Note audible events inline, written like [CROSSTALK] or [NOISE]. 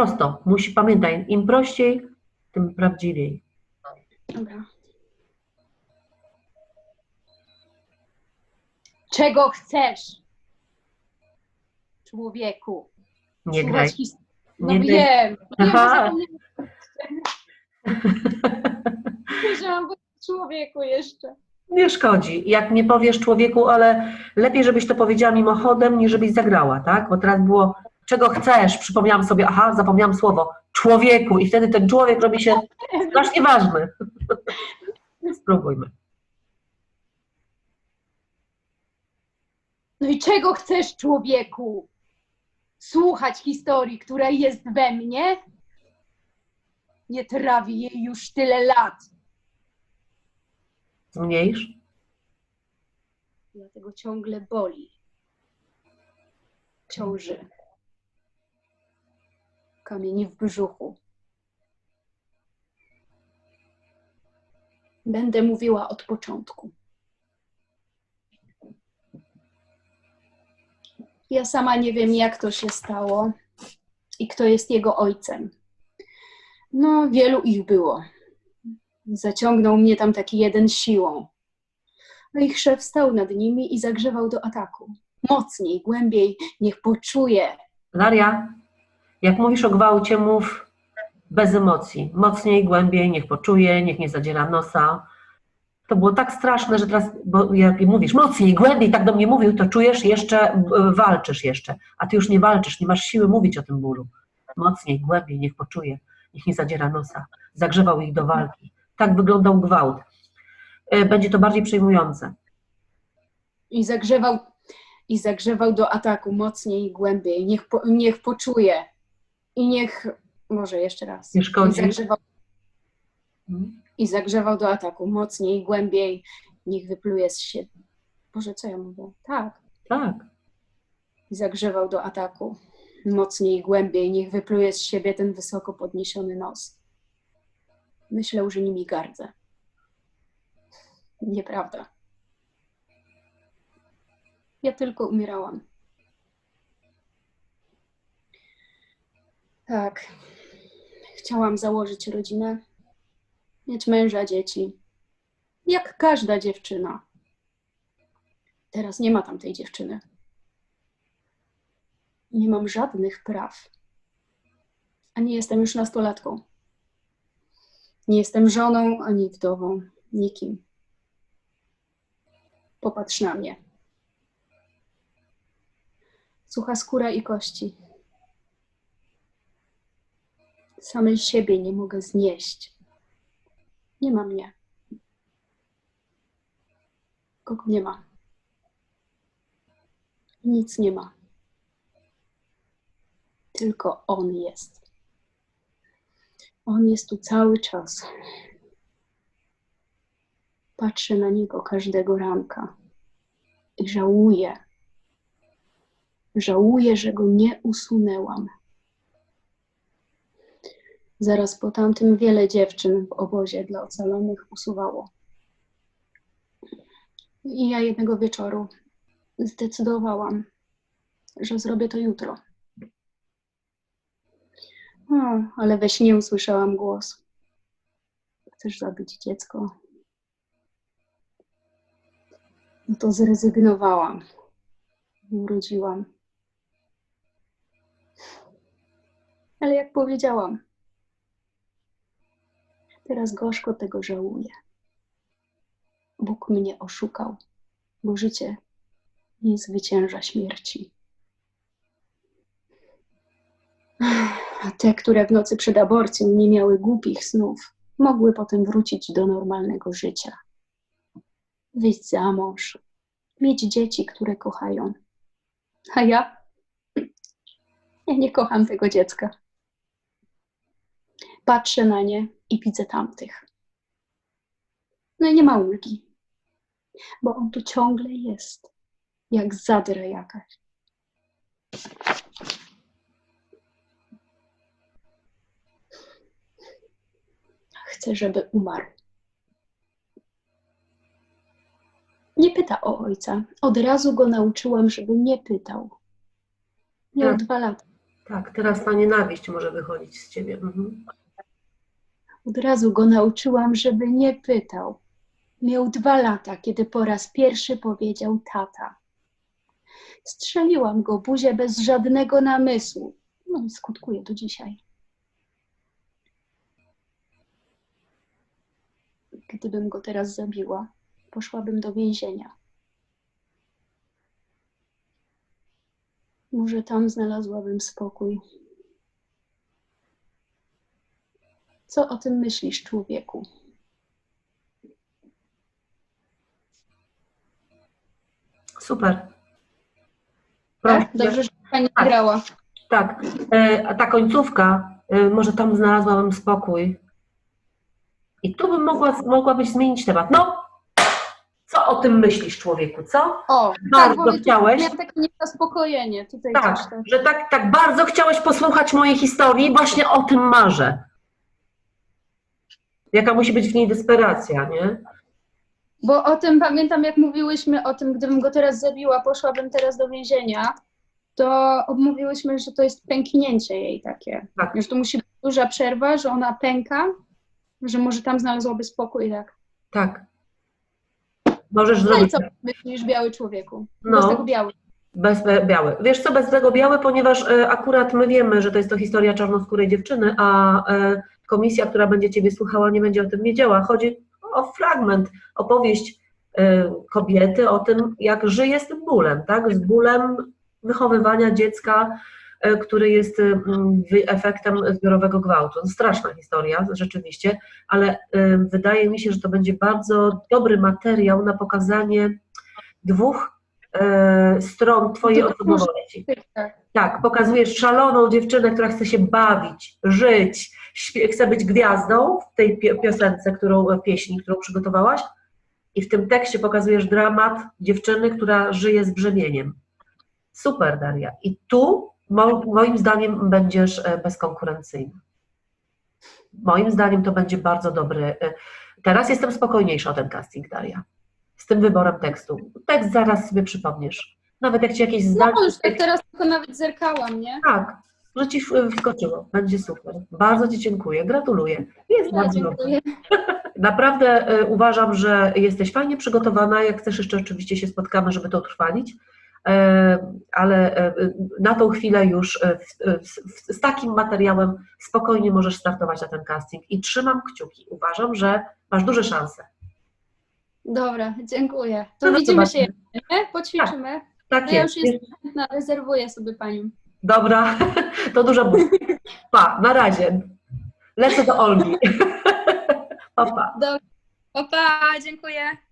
Prosto. Musi, pamiętaj, im prościej, tym prawdziwiej. Dobra. Czego chcesz? Człowieku. Nie graj. his- No Nie graj. wiem. Wiem, że zapomniałam. [LAUGHS] Człowieku jeszcze. Nie szkodzi. Jak nie powiesz człowieku, ale lepiej, żebyś to powiedziała mimochodem, niż żebyś zagrała, tak? Bo teraz było, czego chcesz? Przypomniałam sobie, aha, zapomniałam słowo, człowieku. I wtedy ten człowiek robi się strasznie ważny. [LAUGHS] Spróbujmy. No i czego chcesz, człowieku? Słuchać historii, która jest we mnie? Nie trawi jej już tyle lat. Zmniejsz? Dlatego ciągle boli. Ciąży. Kamień w brzuchu. Będę mówiła od początku. Ja sama nie wiem, jak to się stało i kto jest jego ojcem. No, wielu ich było. Zaciągnął mnie tam taki jeden siłą. No ich szef stał nad nimi i zagrzewał do ataku. Mocniej, głębiej, niech poczuje. Daria, jak mówisz o gwałcie, mów bez emocji. Mocniej, głębiej, niech poczuje, niech nie zadziera nosa. To było tak straszne, że teraz, bo jak mówisz mocniej, głębiej, tak do mnie mówił, to czujesz jeszcze, e, walczysz jeszcze. A ty już nie walczysz, nie masz siły mówić o tym bólu. Mocniej, głębiej, niech poczuje, niech nie zadziera nosa. Zagrzewał ich do walki. Tak wyglądał gwałt. E, Będzie to bardziej przejmujące. I zagrzewał, i zagrzewał do ataku mocniej i głębiej. Niech, po, niech poczuje. I niech, może jeszcze raz. Nie I szkodzi. zagrzewał, Mhm. I zagrzewał do ataku mocniej i głębiej. Niech wypluje z siebie. Boże, co ja mówię? Tak. Tak. I zagrzewał do ataku mocniej i głębiej. Niech wypluje z siebie ten wysoko podniesiony nos. Myślał, że nimi gardzę. Nieprawda. Ja tylko umierałam. Tak. Chciałam założyć rodzinę, mieć męża, dzieci. Jak każda dziewczyna. Teraz nie ma tam tej dziewczyny. Nie mam żadnych praw. A nie jestem już nastolatką. Nie jestem żoną ani wdową, nikim. Popatrz na mnie. Sucha skóra i kości. Samej siebie nie mogę znieść. Nie ma mnie. Kogo nie ma. Nic nie ma. Tylko on jest. On jest tu cały czas. Patrzę na niego każdego ranka i żałuję. Żałuję, że go nie usunęłam. Zaraz po tamtym wiele dziewczyn w obozie dla ocalonych usuwało. I ja jednego wieczoru zdecydowałam, że zrobię to jutro. O, ale we śnie usłyszałam głos. Chcesz zabić dziecko? No to zrezygnowałam. Urodziłam. Ale jak powiedziałam, teraz gorzko tego żałuję. Bóg mnie oszukał, bo życie nie zwycięża śmierci. A te, które w nocy przed aborcją nie miały głupich snów, mogły potem wrócić do normalnego życia. Wyjść za mąż, mieć dzieci, które kochają. A ja? Ja nie kocham tego dziecka. Patrzę na nie i widzę tamtych. No i nie ma ulgi, bo on tu ciągle jest, jak zadra jakaś. Chcę, żeby umarł. Nie pyta o ojca. Od razu go nauczyłam, żeby nie pytał. Miał Tak. dwa lata. Tak, teraz ta nienawiść może wychodzić z ciebie. Mhm. Od razu go nauczyłam, żeby nie pytał. Miał dwa lata, kiedy po raz pierwszy powiedział tata. Strzeliłam go buzię bez żadnego namysłu. No i skutkuje do dzisiaj. Gdybym go teraz zabiła, poszłabym do więzienia. Może tam znalazłabym spokój. Co o tym myślisz, człowieku? Super. Tak? Dobrze, że pani Tak. grała. Tak, e, a ta końcówka, e, może tam znalazłabym spokój. I tu bym mogła, mogłabyś zmienić temat. No, co o tym myślisz, człowieku, co? O, Bardzo tak, chciałeś. Miałam takie niezaspokojenie. Tutaj Tak, tak. że tak, tak bardzo chciałeś posłuchać mojej historii, właśnie o tym marzę. Jaka musi być w niej desperacja, nie? Bo o tym pamiętam, jak mówiłyśmy o tym, gdybym go teraz zabiła, poszłabym teraz do więzienia, to mówiłyśmy, że to jest pęknięcie jej takie. Tak. Że to musi być duża przerwa, że ona pęka, że może tam znalazłoby spokój, tak. Tak. Możesz No i zrobić co myślisz, biały człowieku? No. Bez tego biały. bez biały. Wiesz co, bez tego biały, ponieważ e, akurat my wiemy, że to jest to historia czarnoskórej dziewczyny, a e, komisja, która będzie Ciebie słuchała, nie będzie o tym wiedziała. Chodzi o fragment, opowieść e, kobiety o tym, jak żyje z tym bólem, tak? Z bólem wychowywania dziecka, e, który jest wy- efektem zbiorowego gwałtu. No, straszna historia, rzeczywiście, ale wydaje mi się, że to będzie bardzo dobry materiał na pokazanie dwóch stron Twojej osobowości. Tak. Tak, pokazujesz szaloną dziewczynę, która chce się bawić, żyć, chce być gwiazdą w tej pio- piosence, którą, e, pieśni, którą przygotowałaś. I w tym tekście pokazujesz dramat dziewczyny, która żyje z brzemieniem. Super, Daria. I tu mo, moim zdaniem będziesz e, bezkonkurencyjna. Moim zdaniem to będzie bardzo dobry. e, Teraz jestem spokojniejsza o ten casting, Daria. Z tym wyborem tekstu. Tekst zaraz sobie przypomniesz. Nawet jak ci jakieś zdanie. No już tak teraz tylko nawet zerkałam, nie? Tak, że ci w- wskoczyło. Będzie super. Bardzo Ci dziękuję. Gratuluję. Jest Ja bardzo dobrze. dziękuję. [LAUGHS] Naprawdę e, uważam, że jesteś fajnie przygotowana. Jak chcesz, jeszcze oczywiście się spotkamy, żeby to utrwalić. E, Ale e, na tą chwilę już z takim materiałem spokojnie możesz startować na ten casting i trzymam kciuki. Uważam, że masz duże szanse. Dobra, dziękuję. To No widzimy się nie? Poćwiczymy. Tak ja jest. już jestem chętna, rezerwuję sobie panią. Dobra, [LAUGHS] to dużo buzi. Pa, na razie. Lecę do Olgi. [LAUGHS] Pa, pa. Pa, dziękuję.